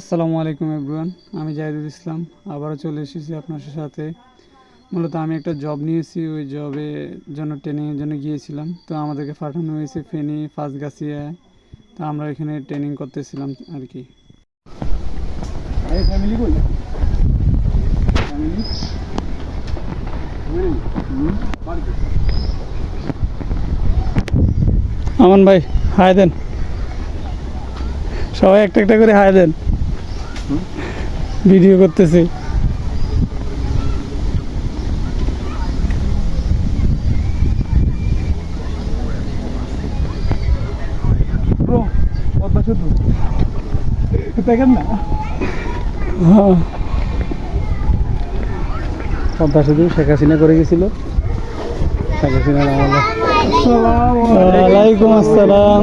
আসসালামু আলাইকুম এভরিওয়ান আমি জাহিদুল ইসলাম, আবারও চলে এসেছি আপনার সাথে। মূলত আমি একটা জব নিয়েছি, ওই জবে জন্য ট্রেনিংয়ের জন্য গিয়েছিলাম। তো আমাদেরকে পাঠানো হয়েছে ফেনি ফাঁসগাছিয়ায় তো আমরা এখানে ট্রেনিং করতেছিলাম আর কি। ফ্যামিলি আমান ভাই হাই দেন। সবাই একটা একটা করে হাই দেন। ভিডিও করতেছি। দেখেন না? হ্যাঁ। পদ্মা সেতু শেখ হাসিনা করে গেছিল। শেখ ওয়ালাইকুম আসসালাম।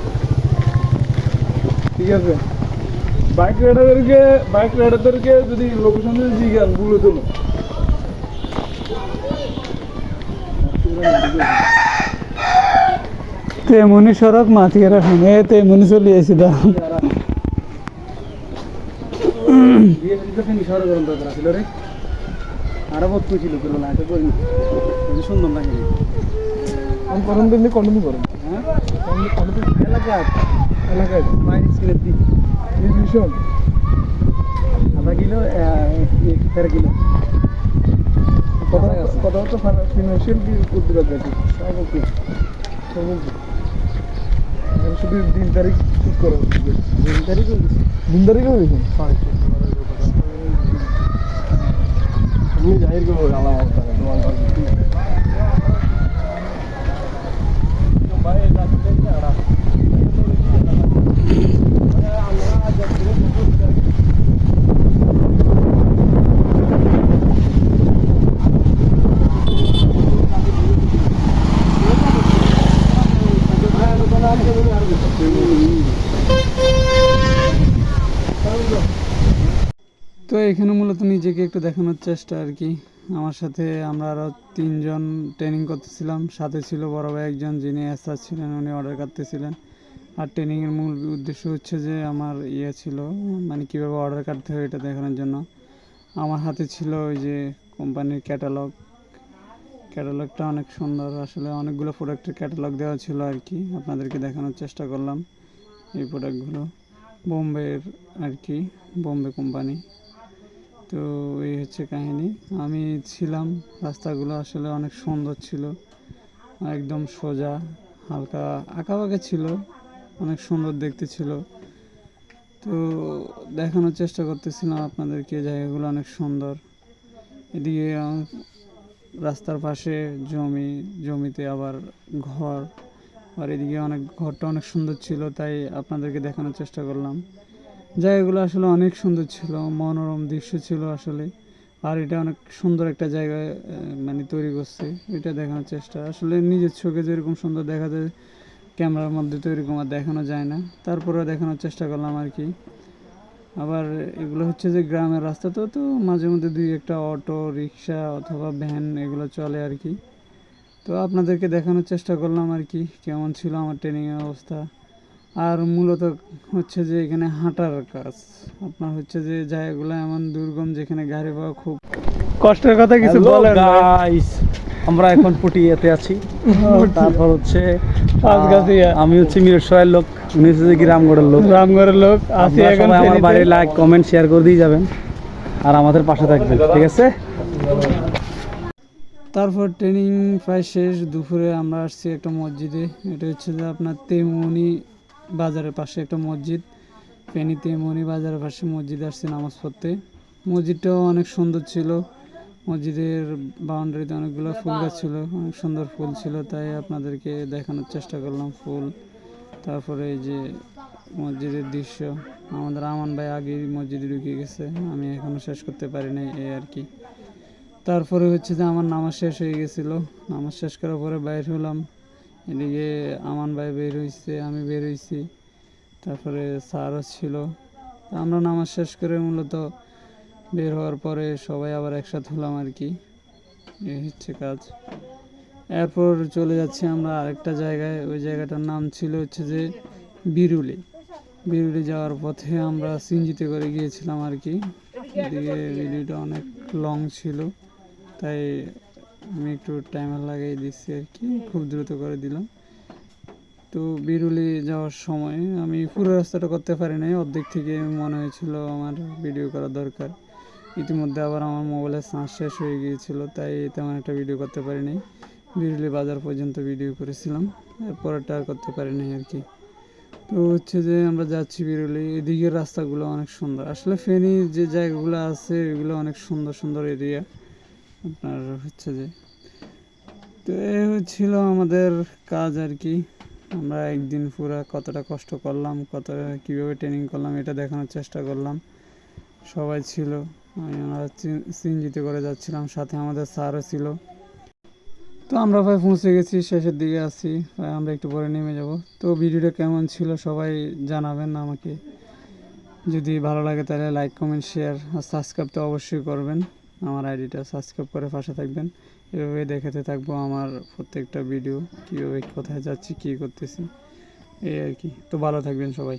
ঠিক আছে? বাইক রাইডারদেরকে বাইক রাইডারদেরকে যদি লোকেশন যদি জিজ্ঞান বলে দিলো তেমনি সড়ক মাথিয়ে রাখুন এ তেমনি চলে দাও আরও বহুত ছিল করল না এটা করিনি খুবই সুন্দর লাগে আমি করুন দিলে কন্টিনিউ করুন। হ্যাঁ? এলাকা এলাকায় মাইন স্ক্রিনের দিক। ভীষণ। আধা কিলো তেরো কিলো কত কত ফিনান্সিয়াল কি করতে পারবে সব ওকে সব ওকে শুধু দিন তারিখ ঠিক করো দিন তারিখ দিন তারিখ হয়েছে তুমি জাহির করব আলাম তোমার এখানে মূলত নিজেকে একটু দেখানোর চেষ্টা আর কি। আমার সাথে আমরা আরও তিনজন ট্রেনিং করতেছিলাম। সাথে ছিল বড় ভাই একজন যিনি এসআর ছিলেন, উনি অর্ডার কাটতেছিলেন। আর ট্রেনিংয়ের মূল উদ্দেশ্য হচ্ছে যে আমার ইয়ে ছিল মানে কীভাবে অর্ডার কাটতে হয় এটা দেখানোর জন্য। আমার হাতে ছিল ওই যে কোম্পানির ক্যাটালগ ক্যাটালগটা অনেক সুন্দর, আসলে অনেকগুলো প্রোডাক্টের ক্যাটালগ দেওয়া ছিল আর কি। আপনাদেরকে দেখানোর চেষ্টা করলাম এই প্রোডাক্টগুলো বোম্বের আর কি, বোম্বে কোম্পানি তো এই হচ্ছে কাহিনী। আমি ছিলাম, রাস্তাগুলো আসলে অনেক সুন্দর ছিল, একদম সোজা, হালকা আঁকাবাঁকা ছিল, অনেক সুন্দর দেখতে ছিল। তো দেখানোর চেষ্টা করতেছিলাম আপনাদেরকে, জায়গাগুলো অনেক সুন্দর। এদিকে রাস্তার পাশে জমি, জমিতে আবার ঘর, আর এদিকে অনেক ঘরটা অনেক সুন্দর ছিল, তাই আপনাদেরকে দেখানোর চেষ্টা করলাম। জায়গাগুলো আসলে অনেক সুন্দর ছিল, মনোরম দৃশ্য ছিল আসলে। আর এটা অনেক সুন্দর একটা জায়গায় মানে তৈরি করছে, এটা দেখানোর চেষ্টা। আসলে নিজের চোখে যেরকম সুন্দর দেখা যায়, ক্যামেরার মধ্যে তো এরকম আর দেখানো যায় না। তারপরে দেখানোর চেষ্টা করলাম আর কি। আবার এগুলো হচ্ছে যে গ্রামের রাস্তা তো তো মাঝে মধ্যে দুই একটা অটো, রিক্সা অথবা ভ্যান এগুলো চলে আর কি। তো আপনাদেরকে দেখানোর চেষ্টা করলাম আর কি, কেমন ছিল আমার ট্রেনিংয়ের অবস্থা। আর মূলত হচ্ছে যে এখানে হাঁটার কাজ। আপনার হচ্ছে যে জায়গাগুলো এমন দুর্গম যেখানে গাড়ি পাওয়া খুব কষ্টের কথা কিছু বলেন গাইস আমরা এখন পুটিয়াতে আছি। তারপর হচ্ছে আমি হচ্ছে মিরসরাইয়ের লোক উনি হচ্ছে গ্রামগড়ের লোক। রামগড়ের লোক আসি এখন আমার। বাড়ির লাইক কমেন্ট শেয়ার করে দিয়ে যাবেন। আর আমাদের পাশে থাকবেন ঠিক আছে? তারপর ট্রেনিং প্রায় শেষ দুপুরে আমরা আসছি একটা মসজিদে। এটা হচ্ছে যে আপনার তেমনি বাজারের পাশে একটা মসজিদ। ফেনী মনি বাজারের পাশে মসজিদে আসছি নামাজ পড়তে। মসজিদটাও অনেক সুন্দর ছিল। মসজিদের বাউন্ডারিতে অনেকগুলো ফুল গাছ ছিল, অনেক সুন্দর ফুল ছিল, তাই আপনাদেরকে দেখানোর চেষ্টা করলাম ফুল। তারপরে এই যে মসজিদের দৃশ্য, আমাদের আমান ভাই আগে মসজিদে ঢুকে গেছে, আমি এখনও শেষ করতে পারি নাই, এই আর কি। তারপরে হচ্ছে যে আমার নামাজ শেষ হয়ে গেছিল। নামাজ শেষ করার পরে বাইর হলাম। এদিকে আমান ভাই বের হয়েছে আমি বের হয়েছি তারপরে স্যারও ছিল। আমরা নামাজ শেষ করে মূলত বের হওয়ার পরে সবাই আবার একসাথে হলাম আর কি। এই হচ্ছে কাজ। এরপর চলে যাচ্ছি আমরা আরেকটা জায়গায়। ওই জায়গাটার নাম ছিল হচ্ছে যে বিরুলি। বিরুলি যাওয়ার পথে আমরা সিঞ্জিতে করে গিয়েছিলাম আর কি। এদিকে ভিডিওটা অনেক লং ছিল, তাই আমি একটু টাইমার লাগিয়ে দিচ্ছি আর কি খুব দ্রুত করে দিলাম। তো বিরুলি যাওয়ার সময় আমি পুরো রাস্তাটা করতে পারি নাই, অর্ধেক থেকে মনে হয়েছিল আমার ভিডিও করা দরকার। ইতিমধ্যে আবার আমার মোবাইলের চার্জ শেষ হয়ে গিয়েছিল, তাই তেমন একটা ভিডিও করতে পারি নাই। বিরুলি বাজার পর্যন্ত ভিডিও করেছিলাম, এরপরটা আর করতে পারি নাই আর কি তো হচ্ছে যে আমরা যাচ্ছি বিরুলি, এদিকের রাস্তাগুলো অনেক সুন্দর। আসলে ফেনীর যে জায়গাগুলো আছে, এগুলো অনেক সুন্দর সুন্দর এরিয়া আপনার হচ্ছে যে, তো এ ছিল আমাদের কাজ আর কি। আমরা একদিন পুরো কতটা কষ্ট করলাম, কতটা কীভাবে ট্রেনিং করলাম, এটা দেখানোর চেষ্টা করলাম। সবাই ছিল, আমি আমরা সিনজিতে করে যাচ্ছিলাম, সাথে আমাদের স্যারও ছিল। তো আমরা প্রায় পৌঁছে গেছি, শেষের দিকে আছি, প্রায় আমরা একটু পরে নেমে যাব। তো ভিডিওটা কেমন ছিল সবাই জানাবেন আমাকে। যদি ভালো লাগে তাহলে লাইক কমেন্ট শেয়ার আর সাবস্ক্রাইব তো অবশ্যই করবেন। আমার আইডিটা সাবস্ক্রাইব করে পাশে থাকবেন। এভাবে দেখাতে থাকব আমার প্রত্যেকটা ভিডিও কীভাবে কোথায় যাচ্ছি, কী করতেছি, এই আর কি। তো ভালো থাকবেন সবাই।